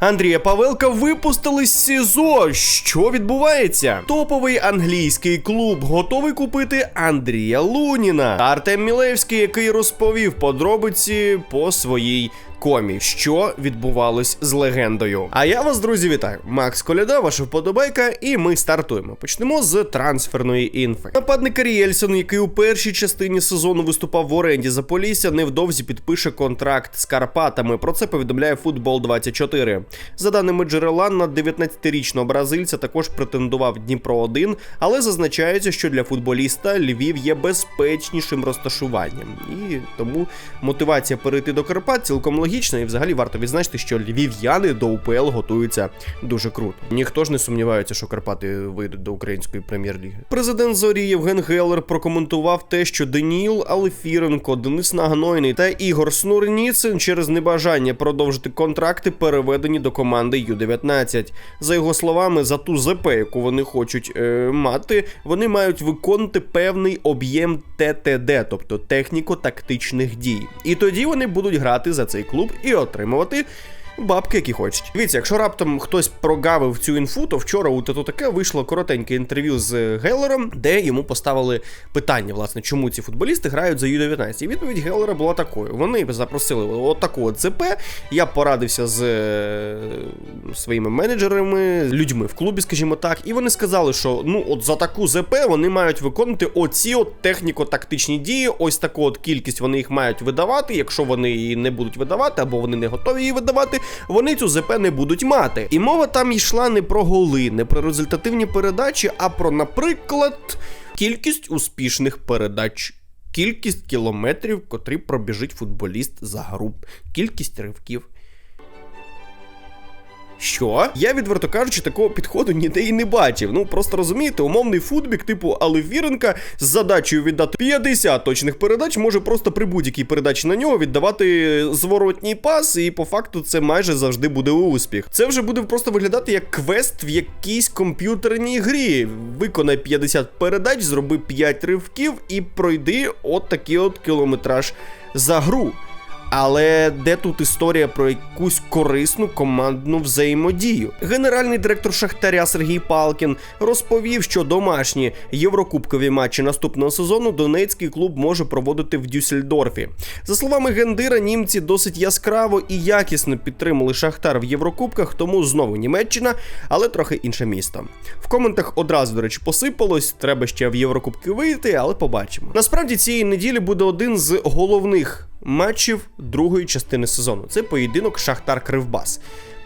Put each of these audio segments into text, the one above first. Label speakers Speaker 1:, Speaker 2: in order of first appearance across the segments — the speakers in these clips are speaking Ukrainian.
Speaker 1: Андрія Павелка випустили з СІЗО. Що відбувається? Топовий англійський клуб готовий купити Андрія Луніна. Артем Мілевський, який розповів подробиці по своїй комі, що відбувалось з легендою. А я вас, друзі, вітаю. Макс Коляда, ваша вподобайка, і ми стартуємо. Почнемо з трансферної інфи. Нападник Арієльсон, який у першій частині сезону виступав в оренді за Полісся, невдовзі підпише контракт з Карпатами. Про це повідомляє Футбол 24 За даними джерела, на 19-річного бразильця також претендував Дніпро 1 але зазначається, що для футболіста Львів є безпечнішим розташуванням, і тому мотивація перейти до Карпат цілком логічна. І взагалі варто відзначити, що львів'яни до УПЛ готуються дуже круто. Ніхто ж не сумнівається, що Карпати вийдуть до української прем'єр-ліги. Президент Зорі Євген Геллер прокоментував те, що Даніїл Алефіренко, Денис Нагнойний та Ігор Снурніцин через небажання продовжити контракти переведені до команди Ю-19. За його словами, за ту ЗП, яку вони хочуть е, мати, вони мають виконувати певний об'єм ТТД, тобто техніко-тактичних дій. І тоді вони будуть грати за цей клуб і отримувати. Бабки, які хочуть. Дивіться, якщо раптом хтось прогавив цю інфу, то вчора у тато таке вийшло коротеньке інтерв'ю з Геллером, де йому поставили питання, власне, чому ці футболісти грають за Ю-19. І відповідь Геллера була такою: вони запросили отаку от ЦП. Я порадився з е, своїми менеджерами, людьми в клубі, скажімо так, і вони сказали, що ну от за таку ЗП вони мають виконувати оці от техніко-тактичні дії. Ось таку от кількість вони їх мають видавати. Якщо вони її не будуть видавати, або вони не готові її видавати вони цю ЗП не будуть мати. І мова там йшла не про голи, не про результативні передачі, а про, наприклад, кількість успішних передач. Кількість кілометрів, котрі пробіжить футболіст за гру, кількість ривків. Що? Я, відверто кажучи, такого підходу ніде і не бачив. Ну просто розумієте, умовний футбік, типу Алевіренка, з задачею віддати 50 точних передач, може просто при будь-якій передачі на нього віддавати зворотній пас, і по факту це майже завжди буде успіх. Це вже буде просто виглядати як квест в якійсь комп'ютерній грі. Виконай 50 передач, зроби 5 ривків і пройди от такий от кілометраж за гру. Але де тут історія про якусь корисну командну взаємодію? Генеральний директор Шахтаря Сергій Палкін розповів, що домашні єврокубкові матчі наступного сезону Донецький клуб може проводити в Дюссельдорфі. За словами Гендира, німці досить яскраво і якісно підтримали Шахтар в Єврокубках, тому знову Німеччина, але трохи інше місто. В коментах одразу, до речі, посипалось. Треба ще в Єврокубки вийти, але побачимо. Насправді цієї неділі буде один з головних матчів другої частини сезону. Це поєдинок Шахтар Кривбас.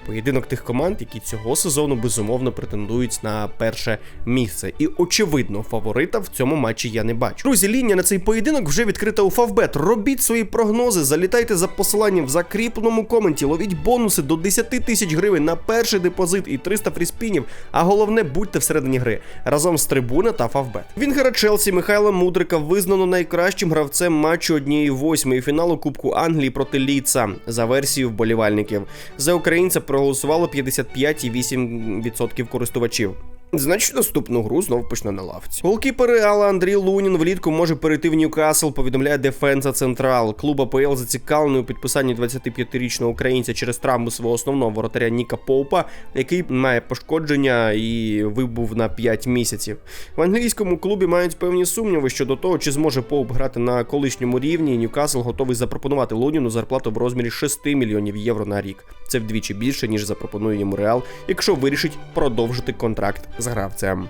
Speaker 1: Поєдинок тих команд, які цього сезону безумовно претендують на перше місце. І очевидно, фаворита в цьому матчі я не бачу. Друзі, лінія на цей поєдинок вже відкрита у Фавбет. Робіть свої прогнози, залітайте за посиланням в закріпленому коменті, ловіть бонуси до 10 тисяч гривень на перший депозит і 300 фріспінів. А головне, будьте всередині гри разом з трибуна та Фавбет. Вінгера Челсі Михайла Мудрика визнано найкращим гравцем матчу однієї восьмої фіналу Кубку Англії проти Ліца за версією вболівальників. За українця проголосувало 55,8% користувачів. Значить, наступну гру знову почне на лавці. Голкіпер Реала Андрій Лунін влітку може перейти в Ньюкасл, повідомляє Дефенса Централ. Клуб АПЛ зацікавлений у підписанні 25-річного українця через травму свого основного воротаря Ніка Поупа, який має пошкодження і вибув на 5 місяців. В англійському клубі мають певні сумніви щодо того, чи зможе Поуп грати на колишньому рівні. Ньюкасл готовий запропонувати Луніну зарплату в розмірі 6 мільйонів євро на рік. Це вдвічі більше ніж запропонує йому Реал, якщо вирішить продовжити контракт з гравцем.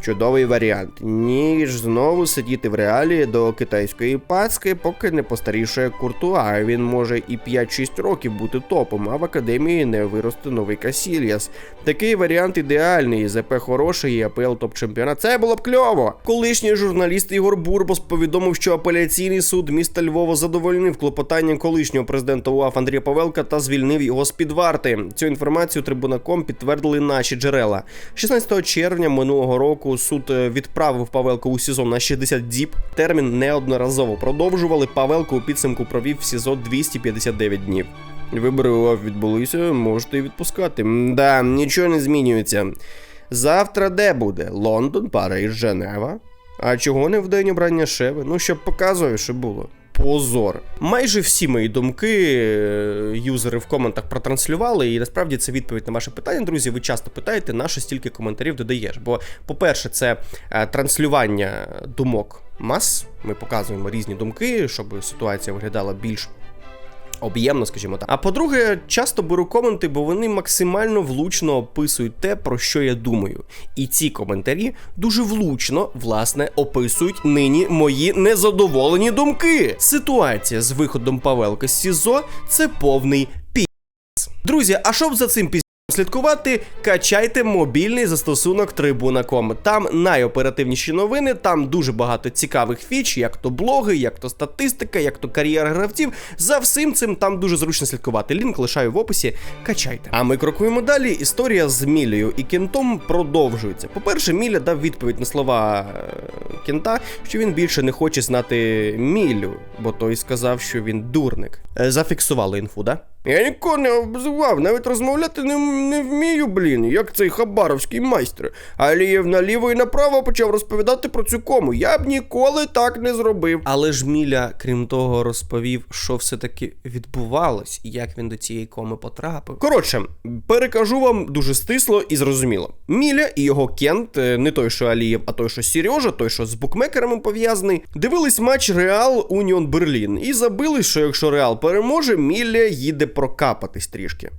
Speaker 1: Чудовий варіант, ніж знову сидіти в реалі до китайської пацки, поки не постарішує куртуа. Він може і 5-6 років бути топом, а в академії не виросте новий Касільяс. Такий варіант ідеальний. ЗП хороший, і АПЛ топ-чемпіонат. Це було б кльово. Колишній журналіст Ігор Бурбос повідомив, що апеляційний суд міста Львова задовольнив клопотанням колишнього президента УАФ Андрія Павелка та звільнив його з під варти. Цю інформацію трибунаком підтвердили наші джерела. 16 червня минулого року суд е, відправив Павелку у СІЗО на 60 діб. Термін неодноразово продовжували. Павелко у підсумку провів в СІЗО 259 днів. Вибори відбулися, можете і відпускати. Да, нічого не змінюється. Завтра де буде? Лондон, Париж, Женева. А чого не в день обрання Шеви? Ну, щоб показував, що було. Позор. Майже всі мої думки е, юзери в коментах протранслювали, і насправді це відповідь на ваше питання, друзі. Ви часто питаєте, на що стільки коментарів додаєш. Бо, по-перше, це е, транслювання думок мас. Ми показуємо різні думки, щоб ситуація виглядала більш об'ємно, скажімо так. А по-друге, часто беру коменти, бо вони максимально влучно описують те, про що я думаю. І ці коментарі дуже влучно, власне, описують нині мої незадоволені думки. Ситуація з виходом Павелка з СІЗО це повний пі. Друзі, а що б за цим пі... Слідкувати, качайте мобільний застосунок Tribuna.com. Там найоперативніші новини, там дуже багато цікавих фіч, як то блоги, як то статистика, як то кар'єра гравців. За всім цим там дуже зручно слідкувати. Лінк лишаю в описі. Качайте. А ми крокуємо далі. Історія з Мілею і Кентом продовжується. По-перше, Міля дав відповідь на слова е, Кента, що він більше не хоче знати Мілю, бо той сказав, що він дурник. Е, Зафіксували інфу, да? Я нікого не обзивав, навіть розмовляти не, не вмію, блін, як цей хабаровський майстер. Алієв наліво і направо почав розповідати про цю кому. Я б ніколи так не зробив. Але ж Міля, крім того, розповів, що все-таки відбувалось і як він до цієї коми потрапив. Коротше, перекажу вам дуже стисло і зрозуміло. Міля і його Кент, е, не той, що Алієв, а той, що Сережа, той, що з букмекерами пов'язаний, дивились матч Реал Уніон Берлін і забили, що якщо Реал переможе, Міля їде прокапатись трішки.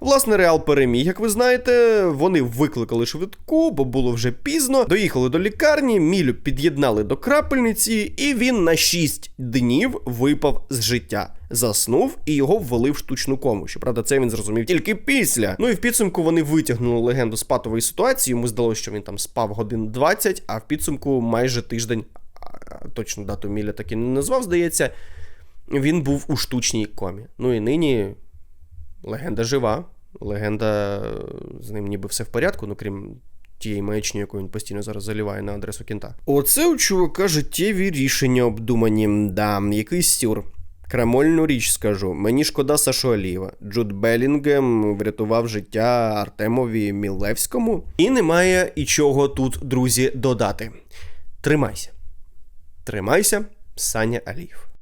Speaker 1: Власне, Реал переміг, як ви знаєте. Вони викликали швидку, бо було вже пізно. Доїхали до лікарні, Мілю під'єднали до крапельниці, і він на 6 днів випав з життя. Заснув і його ввели в штучну кому. Щоправда, це він зрозумів тільки після. Ну і в підсумку вони витягнули легенду з патової ситуації. Йому здалося, що він там спав годин 20, а в підсумку майже тиждень, точну дату Міля так і не назвав, здається. Він був у штучній комі. Ну і нині легенда жива. Легенда е, з ним ніби все в порядку, ну крім тієї маячні, яку він постійно зараз заліває на адресу кінта. Оце у чувака життєві рішення обдумані. Да, який стюр. Крамольну річ скажу. Мені шкода Сашу Алієва. Джуд Белінгем врятував життя Артемові Мілевському. І немає і чого тут, друзі, додати. Тримайся. Тримайся, Саня Алієв.